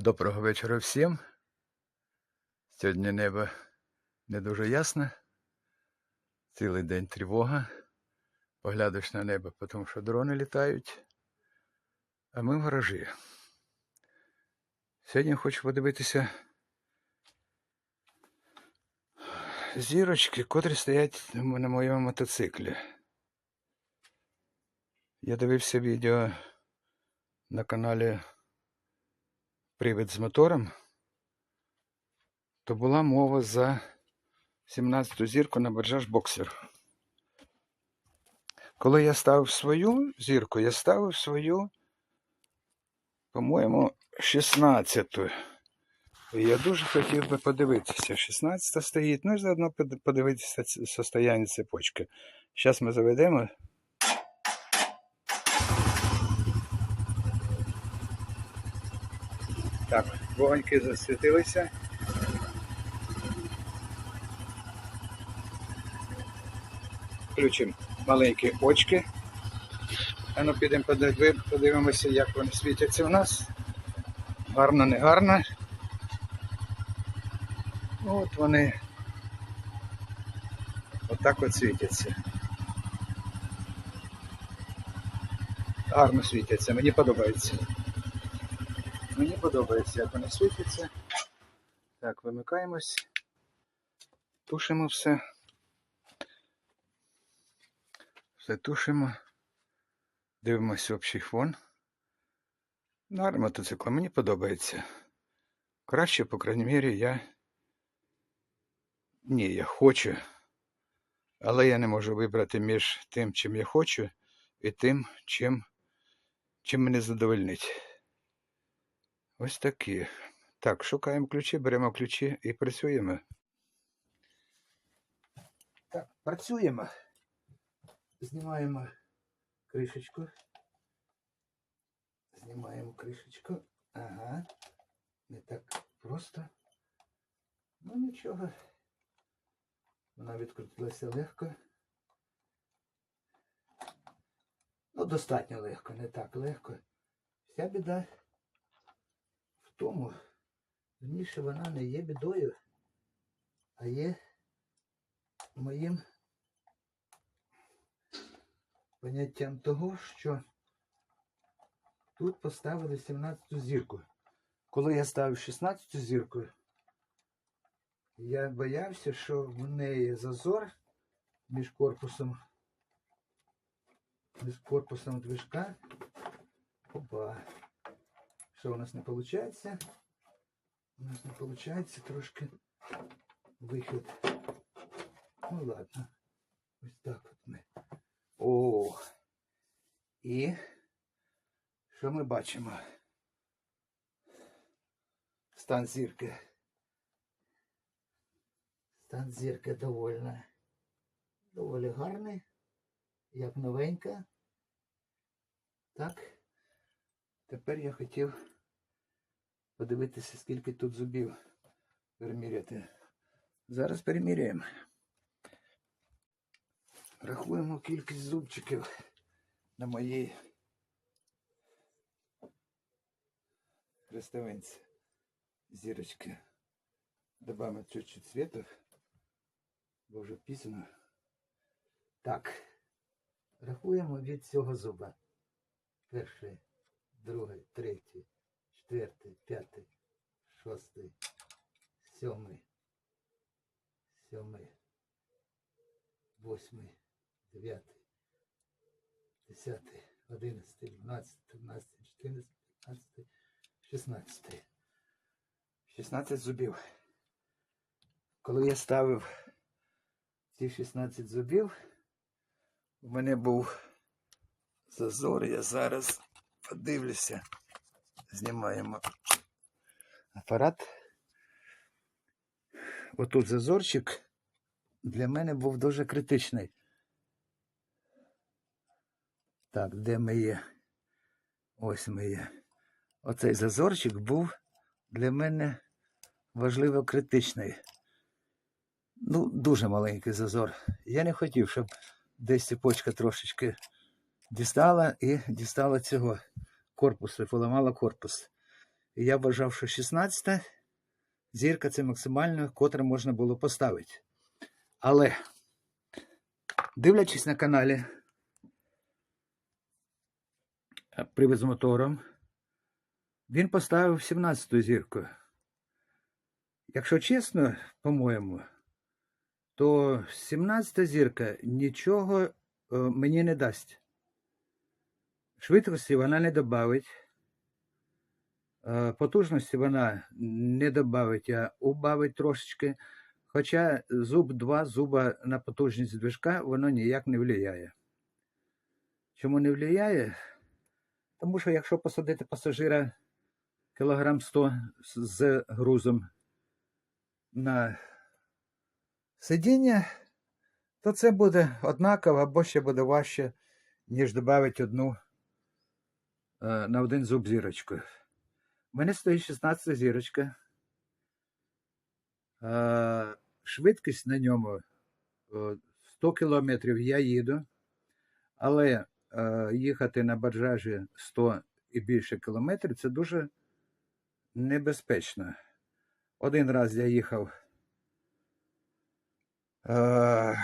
Доброго вечора всім. Сьогодні небо не дуже ясне. Цілий день тривога. Поглядиш на небо, тому що дрони літають. А ми в гаражі. Сьогодні хочу подивитися зірочки, котрі стоять на моєму мотоциклі. Я дивився відео на каналі Привід з мотором, то була мова за 17-ту зірку на Баджаж Боксер. Коли я ставив свою зірку, я ставив свою, по-моєму, 16-ту. І я дуже хотів би подивитися. 16 стоїть, ну і заодно подивитися состояння цепочки. Зараз ми заведемо. Так, вогоньки засвітилися. Включимо маленькі очки. А ну підемо подивимося, як вони світяться у нас. Гарно, не гарно. От вони отак от світяться. Гарно світяться, мені подобається. Мені подобається, як вони світяться. Так, вимикаємось. Тушимо все. Все тушимо. Дивимося общий фон. Гарний мотоцикл, мені подобається. Краще, по крайній мірі, я. Ні, я хочу. Але я не можу вибрати між тим, чим я хочу, і тим, чим, чим мене задовольнить. Ось такі. Так, шукаємо ключі, беремо ключі і працюємо. Так, працюємо. Знімаємо кришечку. Знімаємо кришечку. Ага. Не так просто. Ну нічого. Вона відкрутилася легко. Ну, достатньо легко, не так легко. Вся біда тому, що вона не є бідою, а є моїм поняттям того, що тут поставили 17-ту зірку. Коли я ставив 16-ту зірку, я боявся, що в неї зазор між корпусом, між корпусом движка. Опа. Що у нас не виходить? У нас не виходить трошки вихід. Ну ладно. Ось так от ми. О. І що ми бачимо? Стан зірки. Стан зірки довольно, доволі гарний, як новенька. Так. Тепер я хотів подивитися, скільки тут зубів переміряти. Зараз переміряємо. Рахуємо кількість зубчиків на моїй хрестовинці. Зірочки. Добавимо чуть-чуть цвету, бо вже пізно. Так. Рахуємо від цього зуба. Перший, другий, третій, четвертий, п'ятий, шостий, сьомий, сьомий, восьмий, дев'ятий, десятий, одинадцятий, дванадцятий, тринадцятий, чотирнадцятий, п'ятнадцятий, шістнадцятий. 16 зубів. Коли я ставив ці 16 зубів, у мене був зазор, я зараз подивлюся. Знімаємо апарат. Отут зазорчик для мене був дуже критичний. Так, де ми є? Ось ми є. Оцей зазорчик був для мене важливо критичний. Ну, дуже маленький зазор. Я не хотів, щоб десь цепочка трошечки дістала і дістала цього корпусу, поламала корпус. І я вважав, що 16-та зірка це максимально, котре можна було поставити. Але, дивлячись на каналі е, привид з мотором, він поставив 17-ту зірку. Якщо чесно, по-моєму, то 17-та зірка нічого е, мені не дасть. Швидкості вона не додавить. Е, Потужності вона не додавить, а убавить трошечки. Хоча зуб 2 зуба на потужність движка воно ніяк не впливає. Чому не впливає? Тому що якщо посадити пасажира кілограм 100 з- грузом на сидіння, то це буде однаково або ще буде важче, ніж додати одну на один зуб зірочку. У мене стоїть 16 зірочка. Е, Швидкість на ньому е, 100 км я їду, але е, їхати на баджажі 100 і більше кілометрів це дуже небезпечно. Один раз я їхав. Е,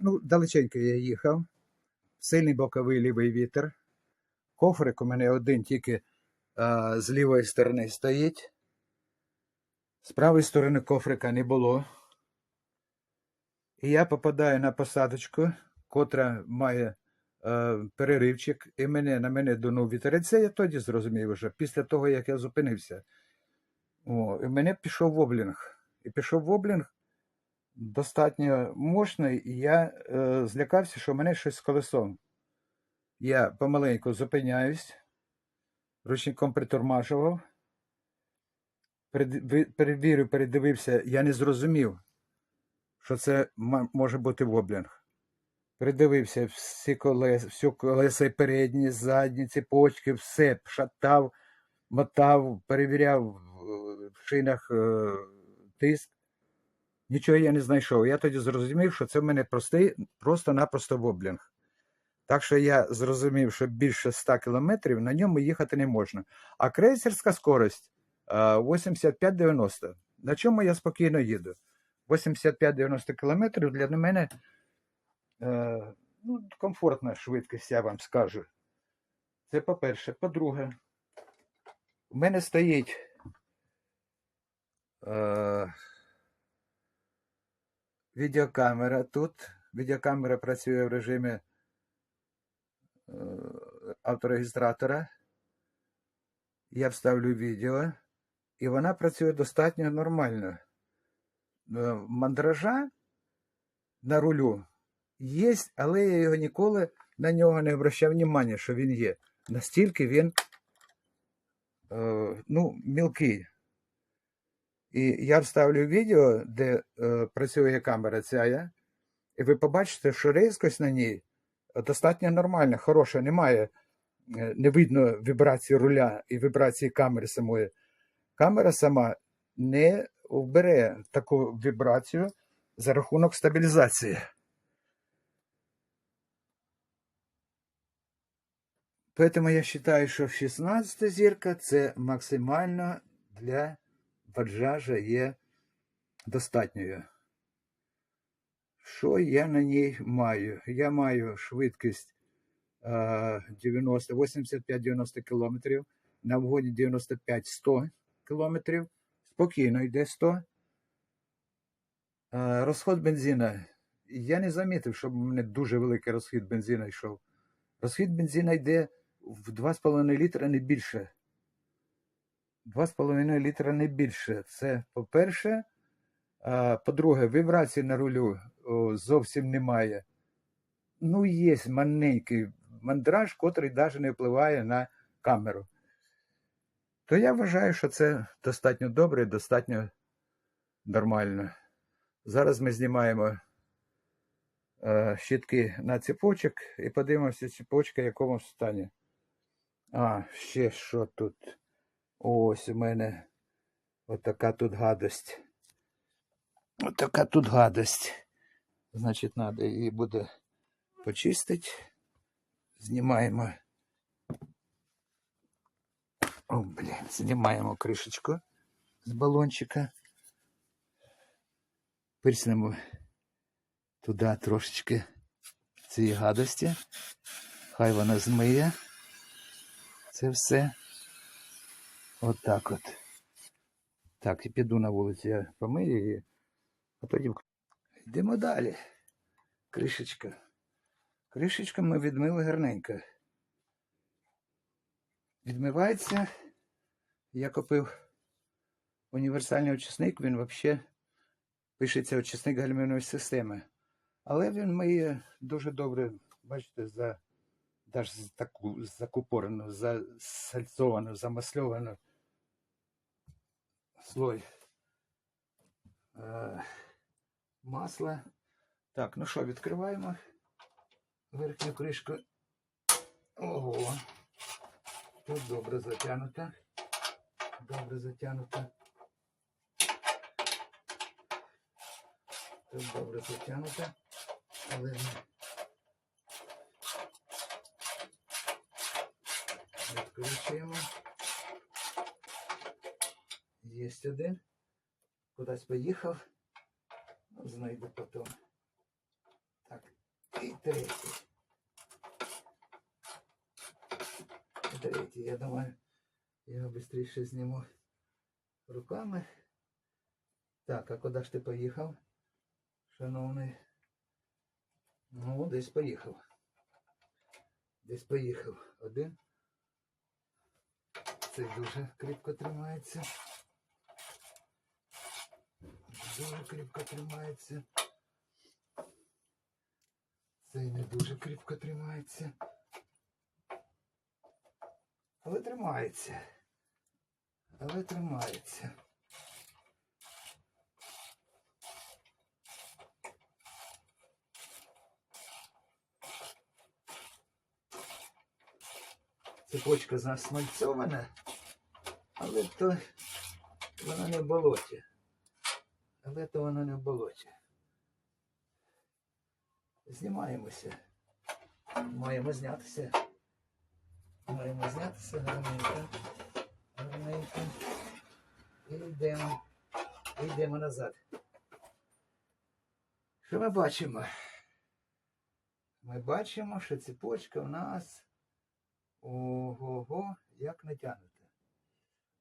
ну, далеченько я їхав. Сильний боковий лівий вітер. Кофрик у мене один тільки е, з лівої сторони стоїть. З правої сторони кофрика не було. І я попадаю на посадочку, котра має е, переривчик, і мене, на мене дунув вітерець. Я тоді зрозумів вже, після того, як я зупинився. О, і мене пішов воблінг. І пішов воблінг достатньо мощний, і я е, злякався, що в мене щось з колесом. Я помаленьку зупиняюсь, ручником притормажував, перед- перевірив, передивився, я не зрозумів, що це може бути воблінг. Передивився всі колеса, всю колеса передні, задні, цепочки, все, шатав, мотав, перевіряв в шинах е, тиск. Нічого я не знайшов. Я тоді зрозумів, що це в мене простий, просто-напросто воблінг. Так що я зрозумів, що більше 100 кілометрів на ньому їхати не можна. А крейсерська скорость е, 85-90. На чому я спокійно їду? 85-90 кілометрів для мене е, ну, комфортна швидкість, я вам скажу. Це по-перше. По-друге, у мене стоїть е, відеокамера тут. Відеокамера працює в режимі е, авторегістратора. Я вставлю відео, і вона працює достатньо нормально. Е, Мандража на рулю є, але я його ніколи на нього не обращав внимання, що він є. Настільки він е, ну, мілкий. І я вставлю відео, де е, працює камера ця, і ви побачите, що різкость на ній достатньо нормальна, хороша, немає. е, Не видно вібрації руля і вібрації камери самої. Камера сама не вбере таку вібрацію за рахунок стабілізації. Поэтому я вважаю, що 16 зірка це максимально для баджажа є достатньою. Що я на ній маю? Я маю швидкість е, 90, 85-90 км, на вгоді 95-100 км, спокійно йде 100. Е, розход бензина. Я не замітив, щоб у мене дуже великий розхід бензина йшов. Розхід бензина йде в 2,5 літра не більше. 2,5 літра не більше. Це по-перше. По-друге, вібрацій на рулю о, зовсім немає. Ну, є маленький мандраж, котрий навіть не впливає на камеру. То я вважаю, що це достатньо добре, достатньо нормально. Зараз ми знімаємо е, щітки на цепочок і подивимося, цепочка в якому стані. А, ще що тут? Ось у мене отака тут гадость. Отака тут гадость. Значить, треба її буде почистити. Знімаємо О, блін, знімаємо кришечку з балончика. Пирснемо туди трошечки цієї гадості. Хай вона змиє. Це все. Отак от. Так, і піду на вулицю, я помию її, а тоді. Йдемо далі. Кришечка. Кришечка ми відмили гарненько. Відмивається. Я купив універсальний очисник, він взагалі пишеться очисник гальмівної системи. Але він миє дуже добре, бачите, за навіть таку закупорену, засальцовану, замасльовану слой е, масла. Так, ну що, відкриваємо верхню кришку. Ого. Тут добре затягнуто. Добре затягнуто. Тут добре затягнуто. Але не відкручуємо. Єсть один. Кудись поїхав. Знайду потім. Так. І третій. Третій. Я думаю, я його швидше зніму руками. Так, а куди ж ти поїхав? Шановний. Ну, десь поїхав. Десь поїхав. Один. Цей дуже кріпко тримається. Дуже кріпко тримається. Цей не дуже кріпко тримається. Але тримається. Але тримається. Цепочка засмальцьована, але то вона не в болоті. Але то вона не в болоті. Знімаємося. Маємо знятися. Маємо знятися гарненько. Гарненько. І йдемо. І йдемо назад. Що ми бачимо? Ми бачимо, що цепочка у нас ого-го, як натягнута.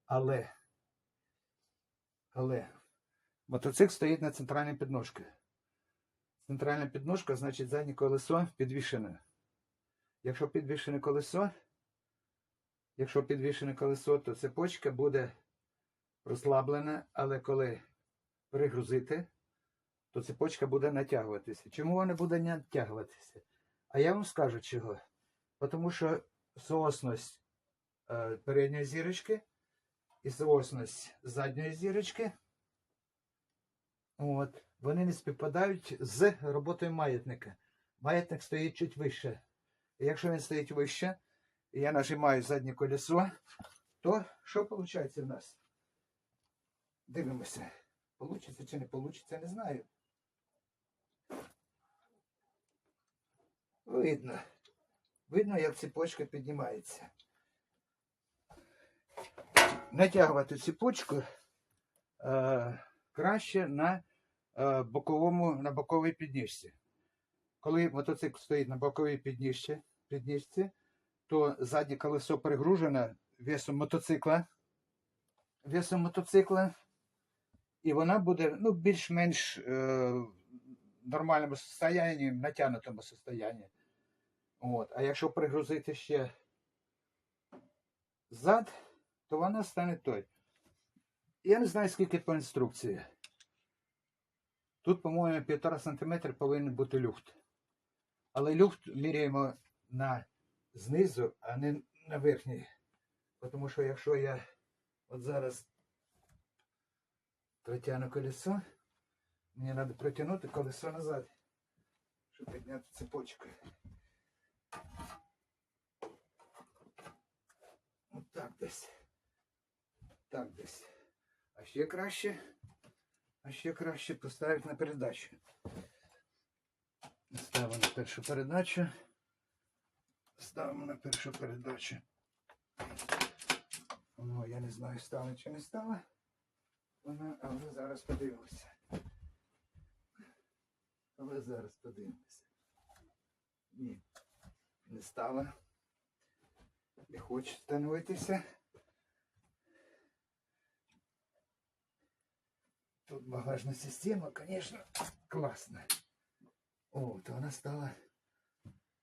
Але, але мотоцикл стоїть на центральній підножці. Центральна підножка, значить заднє колесо підвішене. Якщо підвішене колесо, якщо підвішене колесо, то цепочка буде розслаблена, але коли перегрузити, то цепочка буде натягуватися. Чому вона буде натягуватися? А я вам скажу чого. Тому що соосність е, передньої зірочки і соосність задньої зірочки. От, вони не співпадають з роботою маятника. Маятник стоїть чуть вище. І якщо він стоїть вище, і я нажимаю заднє колесо, то що виходить в нас? Дивимося. Получиться чи не получиться, не знаю. Видно. Видно, як цепочка піднімається. Натягувати цепочку е, краще на боковому, на боковій підніжці. Коли мотоцикл стоїть на боковій підніжці, підніжці то заднє колесо перегружене весом мотоцикла. Весом мотоцикла. І вона буде ну, більш-менш е, в нормальному состоянні, натягнутому состоянні. От. А якщо пригрузити ще зад, то вона стане той. Я не знаю, скільки по інструкції. Тут, по-моєму, 1,5 см повинен бути люфт. Але люфт міряємо на знизу, а не на верхній. Тому що якщо я от зараз протягну колесо, мені треба протягнути колесо назад, щоб підняти цепочку. От так десь. Так десь. А ще краще. Ще краще поставити на передачу. Ставимо на першу передачу. Ставимо на першу передачу. Ну, я не знаю, стала чи не стала. Вона, але зараз подивимося. Але зараз подивимося. Ні, не стала. Не хоче становитися. Тут багажна система, звісно, класна. О, то вона стала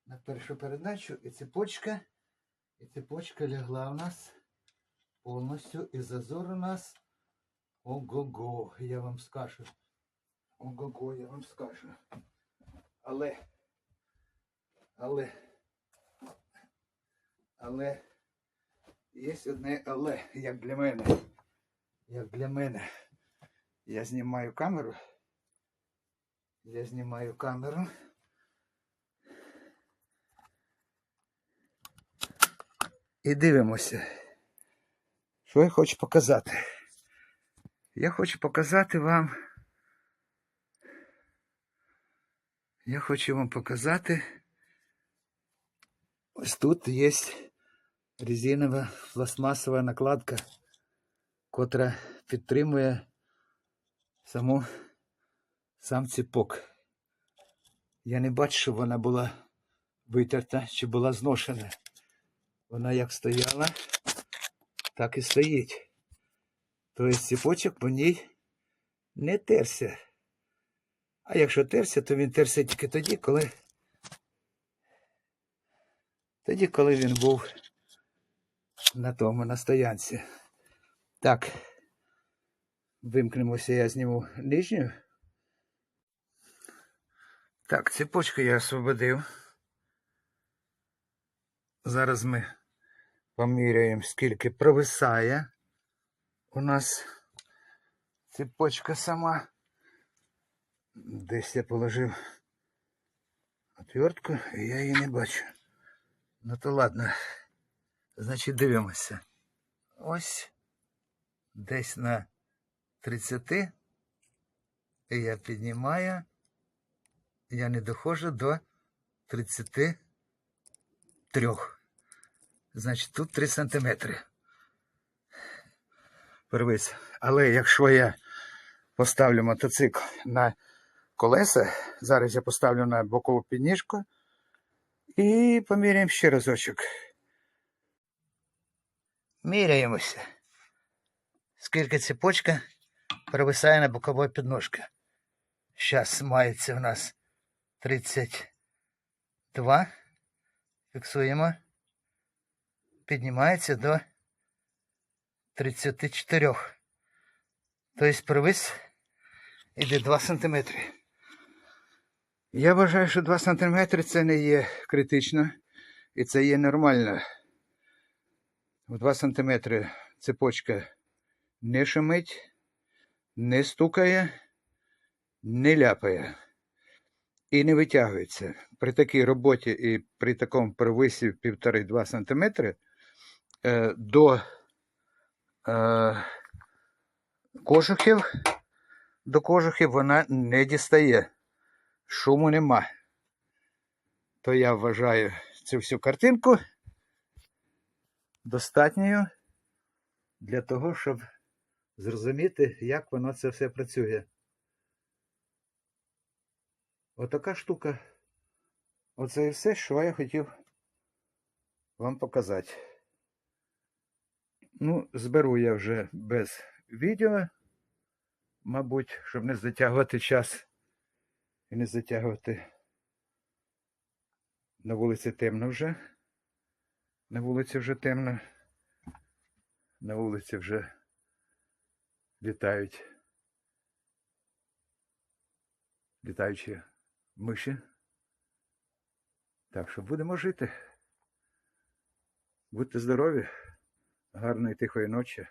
на першу передачу і цепочка. І цепочка лягла у нас повністю і зазор у нас. Ого-го, я вам скажу. Ого-го, я вам скажу. Але, але, але, є одне але, як для мене. Як для мене. Я знімаю камеру. Я знімаю камеру. І дивимося. Що я хочу показати? Я хочу показати вам. Я хочу вам показати. Ось тут є резинова пластмасова накладка, котра підтримує саму сам ціпок. Я не бачу, щоб вона була витерта чи була зношена. Вона як стояла, так і стоїть. Тобто ціпочок по ній не терся. А якщо терся, то він терся тільки тоді, коли. Тоді, коли він був на тому на стоянці. Так. Вимкнемося, я зніму нижню. Так, цепочку я освободив. Зараз ми поміряємо, скільки провисає у нас цепочка сама. Десь я положив отвертку, і я її не бачу. Ну то ладно. Значить, дивимося. Ось десь на 30 і я піднімаю. Я не доходжу до 33. Значить, тут 3 сантиметри. Первись. Але якщо я поставлю мотоцикл на колеса, зараз я поставлю на бокову підніжку і поміряємо ще разочок. Міряємося. Скільки цепочка провисає на боковій підножці. Зараз мається в нас 32. Фіксуємо. Піднімається до 34. Тобто провис іде 2 см. Я вважаю, що 2 см це не є критично і це є нормально. В 2 см цепочка не шумить, не стукає, не ляпає і не витягується. При такій роботі і при такому провисі 1,5-2 см до е, кожухів, до кожухів вона не дістає. Шуму нема. То я вважаю цю всю картинку достатньою для того, щоб зрозуміти, як воно це все працює. Отака штука. Оце і все, що я хотів вам показати. Ну, зберу я вже без відео, мабуть, щоб не затягувати час і не затягувати. На вулиці темно вже. На вулиці вже темно. На вулиці вже літають. Літаючі миші. Так що будемо жити. Будьте здорові, гарної тихої ночі.